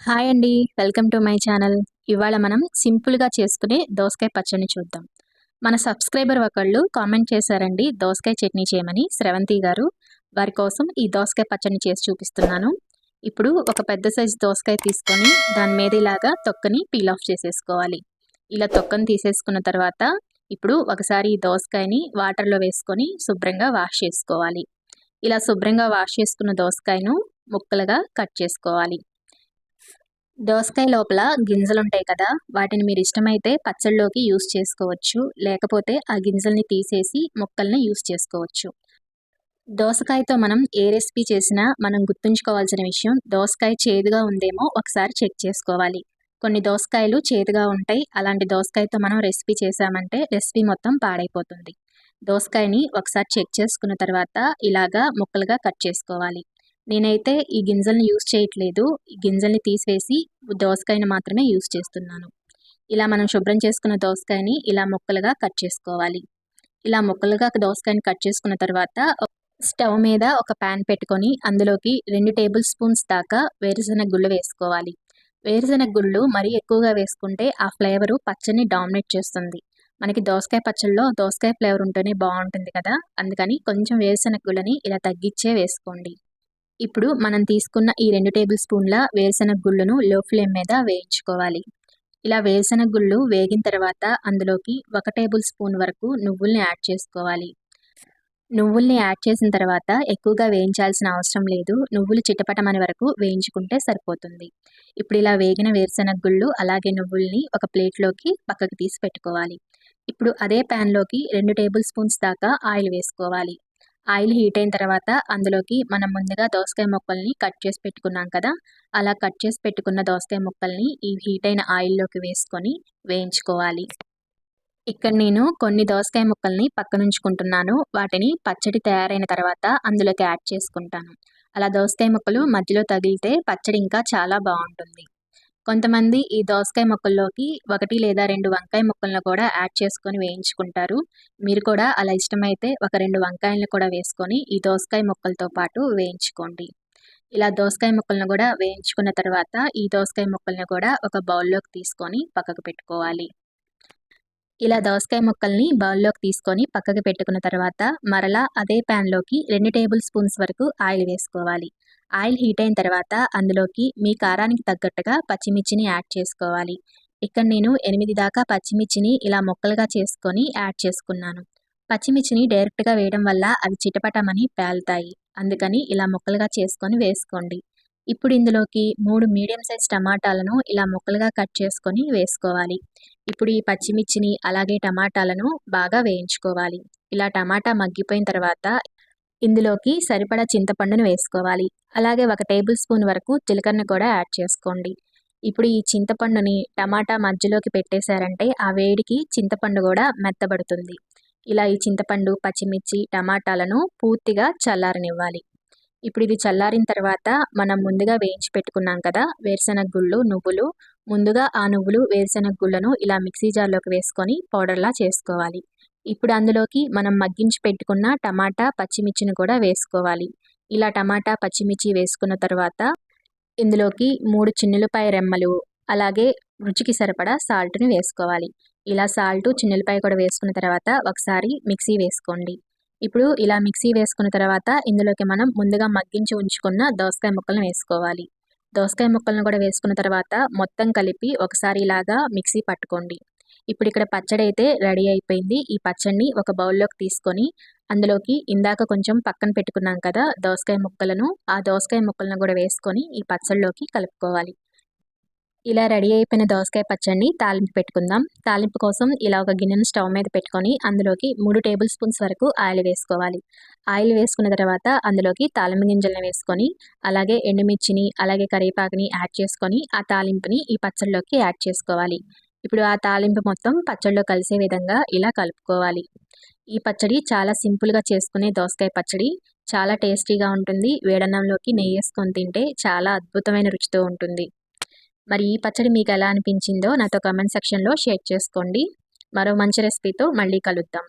Hi అండి. Welcome to my channel. ఇవాళ మనం సింపుల్గా చేసుకునే దోసకాయ పచ్చడిని చూద్దాం. మన సబ్స్క్రైబర్ ఒకళ్ళు కామెంట్ చేశారండి దోసకాయ చట్నీ చేయమని శ్రవంతి గారు. వారి కోసం ఈ దోసకాయ పచ్చడిని చేసి చూపిస్తున్నాను. ఇప్పుడు ఒక పెద్ద సైజు దోసకాయ తీసుకొని దాని మీద ఇలాగా తొక్కని పీల్ ఆఫ్ చేసేసుకోవాలి. ఇలా తొక్కని తీసేసుకున్న తర్వాత ఇప్పుడు ఒకసారి ఈ దోసకాయని వాటర్లో వేసుకొని శుభ్రంగా వాష్ చేసుకోవాలి. ఇలా శుభ్రంగా వాష్ చేసుకున్న దోసకాయను ముక్కలుగా కట్ చేసుకోవాలి. దోసకాయ లోపల గింజలు ఉంటాయి కదా వాటిని మీరు ఇష్టమైతే పచ్చళ్ళలోకి యూస్ చేసుకోవచ్చు. లేకపోతే ఆ గింజల్ని తీసేసి ముక్కల్ని యూస్ చేసుకోవచ్చు. దోసకాయతో మనం ఏ రెసిపీ చేసినా మనం గుర్తుంచుకోవాల్సిన విషయం దోసకాయ చేదుగా ఉందేమో ఒకసారి చెక్ చేసుకోవాలి. కొన్ని దోసకాయలు చేదుగా ఉంటాయి. అలాంటి దోసకాయతో మనం రెసిపీ చేసామంటే రెసిపీ మొత్తం పాడైపోతుంది. దోసకాయని ఒకసారి చెక్ చేసుకున్న తర్వాత ఇలాగా ముక్కలుగా కట్ చేసుకోవాలి. నేనైతే ఈ గింజల్ని యూస్ చేయట్లేదు. ఈ గింజల్ని తీసేసి దోసకాయని మాత్రమే యూస్ చేస్తున్నాను. ఇలా మనం శుభ్రం చేసుకున్న దోసకాయని ఇలా ముక్కలుగా కట్ చేసుకోవాలి. ఇలా ముక్కలుగా దోసకాయని కట్ చేసుకున్న తర్వాత స్టవ్ మీద ఒక ప్యాన్ పెట్టుకొని అందులోకి రెండు టేబుల్ స్పూన్స్ దాకా వేరుశనగ గుళ్ళు వేసుకోవాలి. వేరుశనగ గుళ్ళు మరీ ఎక్కువగా వేసుకుంటే ఆ ఫ్లేవరు పచ్చని డామినేట్ చేస్తుంది. మనకి దోసకాయ పచ్చళ్ళలో దోసకాయ ఫ్లేవర్ ఉంటేనే బాగుంటుంది కదా? అందుకని కొంచెం వేరుశనగ గుళ్ళని ఇలా తగ్గించే వేసుకోండి. ఇప్పుడు మనం తీసుకున్న ఈ రెండు టేబుల్ స్పూన్ల వేరుశనగ గుళ్ళను లో ఫ్లేమ్ మీద వేయించుకోవాలి. ఇలా వేరుశనగ గుళ్ళు వేగిన తర్వాత అందులోకి ఒక టేబుల్ స్పూన్ వరకు నువ్వుల్ని యాడ్ చేసుకోవాలి. నువ్వుల్ని యాడ్ చేసిన తర్వాత ఎక్కువగా వేయించాల్సిన అవసరం లేదు. నువ్వులు చిటపటమని వరకు వేయించుకుంటే సరిపోతుంది. ఇప్పుడు ఇలా వేగిన వేరుశనగ గుళ్ళు అలాగే నువ్వుల్ని ఒక ప్లేట్లోకి పక్కకు తీసి పెట్టుకోవాలి. ఇప్పుడు అదే ప్యాన్లోకి రెండు టేబుల్ స్పూన్స్ దాకా ఆయిల్ వేసుకోవాలి. ఆయిల్ హీట్ అయిన తర్వాత అందులోకి మనం ముందుగా దోసకాయ ముక్కల్ని కట్ చేసి పెట్టుకున్నాం కదా అలా కట్ చేసి పెట్టుకున్న దోసకాయ ముక్కల్ని ఈ హీట్ అయిన ఆయిల్లోకి వేసుకొని వేయించుకోవాలి. ఇక్కడ నేను కొన్ని దోసకాయ ముక్కల్ని పక్కనుంచుకుంటున్నాను వాటిని పచ్చడి తయారైన తర్వాత అందులోకి యాడ్ చేసుకుంటాను. అలా దోసకాయ ముక్కలు మధ్యలో తగిలితే పచ్చడి ఇంకా చాలా బాగుంటుంది. కొంతమంది ఈ దోసకాయ ముక్కల్లోకి ఒకటి లేదా రెండు వంకాయ ముక్కలను కూడా యాడ్ చేసుకొని వేయించుకుంటారు. మీరు కూడా అలా ఇష్టమైతే ఒక రెండు వంకాయలను కూడా వేసుకొని ఈ దోసకాయ ముక్కలతో పాటు వేయించుకోండి. ఇలా దోసకాయ ముక్కలను కూడా వేయించుకున్న తర్వాత ఈ దోసకాయ ముక్కలను కూడా ఒక బౌల్లోకి తీసుకొని పక్కకు పెట్టుకోవాలి. ఇలా దోసకాయ ముక్కల్ని బౌల్లోకి తీసుకొని పక్కకు పెట్టుకున్న తర్వాత మరలా అదే ప్యాన్లోకి రెండు టేబుల్ స్పూన్స్ వరకు ఆయిల్ వేసుకోవాలి. ఆయిల్ హీట్ అయిన తర్వాత అందులోకి మీ కారానికి తగ్గట్టుగా పచ్చిమిర్చిని యాడ్ చేసుకోవాలి. ఇక్కడ నేను ఎనిమిది దాకా పచ్చిమిర్చిని ఇలా ముక్కలుగా చేసుకొని యాడ్ చేసుకున్నాను. పచ్చిమిర్చిని డైరెక్ట్గా వేయడం వల్ల అవి చిటపటమని పేలుతాయి. అందుకని ఇలా ముక్కలుగా చేసుకొని వేసుకోండి. ఇప్పుడు ఇందులోకి మూడు మీడియం సైజ్ టమాటాలను ఇలా ముక్కలుగా కట్ చేసుకొని వేసుకోవాలి. ఇప్పుడు ఈ పచ్చిమిర్చిని అలాగే టమాటాలను బాగా వేయించుకోవాలి. ఇలా టమాటా మగ్గిపోయిన తర్వాత ఇందులోకి సరిపడా చింతపండును వేసుకోవాలి. అలాగే ఒక టేబుల్ స్పూన్ వరకు జీలకర్ర కూడా యాడ్ చేసుకోండి. ఇప్పుడు ఈ చింతపండుని టమాటా మధ్యలోకి పెట్టేశారంటే ఆ వేడికి చింతపండు కూడా మెత్తబడుతుంది. ఇలా ఈ చింతపండు పచ్చిమిర్చి టమాటాలను పూర్తిగా చల్లారనివ్వాలి. ఇప్పుడు ఇది చల్లారిన తర్వాత మనం ముందుగా వేయించి పెట్టుకున్నాం కదా వేరుశెనగ గుళ్ళు నువ్వులు. ముందుగా ఆ నువ్వులు వేరుశెనగ గుళ్ళను ఇలా మిక్సీ జార్లోకి వేసుకొని పౌడర్లా చేసుకోవాలి. ఇప్పుడు అందులోకి మనం మగ్గించి పెట్టుకున్న టమాటా పచ్చిమిర్చిని కూడా వేసుకోవాలి. ఇలా టమాటా పచ్చిమిర్చి వేసుకున్న తర్వాత ఇందులోకి మూడు చిన్నులపాయ రెమ్మలు అలాగే రుచికి సరిపడా సాల్ట్ని వేసుకోవాలి. ఇలా సాల్ట్ చిన్నులపాయ కూడా వేసుకున్న తర్వాత ఒకసారి మిక్సీ వేసుకోండి. ఇప్పుడు ఇలా మిక్సీ వేసుకున్న తర్వాత ఇందులోకి మనం ముందుగా మగ్గించి ఉంచుకున్న దోసకాయ ముక్కలను వేసుకోవాలి. దోసకాయ ముక్కలను కూడా వేసుకున్న తర్వాత మొత్తం కలిపి ఒకసారి ఇలాగా మిక్సీ పట్టుకోండి. ఇప్పుడు ఇక్కడ పచ్చడి అయితే రెడీ అయిపోయింది. ఈ పచ్చడిని ఒక బౌల్లోకి తీసుకొని అందులోకి ఇందాక కొంచెం పక్కన పెట్టుకున్నాం కదా దోసకాయ ముక్కలను ఆ దోసకాయ ముక్కలను కూడా వేసుకొని ఈ పచ్చడిలోకి కలుపుకోవాలి. ఇలా రెడీ అయిపోయిన దోసకాయ పచ్చడిని తాలింపు పెట్టుకుందాం. తాలింపు కోసం ఇలా ఒక గిన్నెను స్టవ్ మీద పెట్టుకొని అందులోకి మూడు టేబుల్ స్పూన్స్ వరకు ఆయిల్ వేసుకోవాలి. ఆయిల్ వేసుకున్న తర్వాత అందులోకి తాలింపు గింజలను వేసుకొని అలాగే ఎండుమిర్చిని అలాగే కరివేపాకుని యాడ్ చేసుకొని ఆ తాలింపుని ఈ పచ్చడిలోకి యాడ్ చేసుకోవాలి. ఇప్పుడు ఆ తాలింపు మొత్తం పచ్చడిలో కలిసే విధంగా ఇలా కలుపుకోవాలి. ఈ పచ్చడి చాలా సింపుల్గా చేసుకునే దోసకాయ పచ్చడి. చాలా టేస్టీగా ఉంటుంది. వేడన్నంలోకి నెయ్యి వేసుకొని తింటే చాలా అద్భుతమైన రుచితో ఉంటుంది. మరి ఈ పచ్చడి మీకు ఎలా అనిపించిందో నాతో కమెంట్ సెక్షన్లో షేర్ చేసుకోండి. మరో మంచి రెసిపీతో మళ్ళీ కలుద్దాం.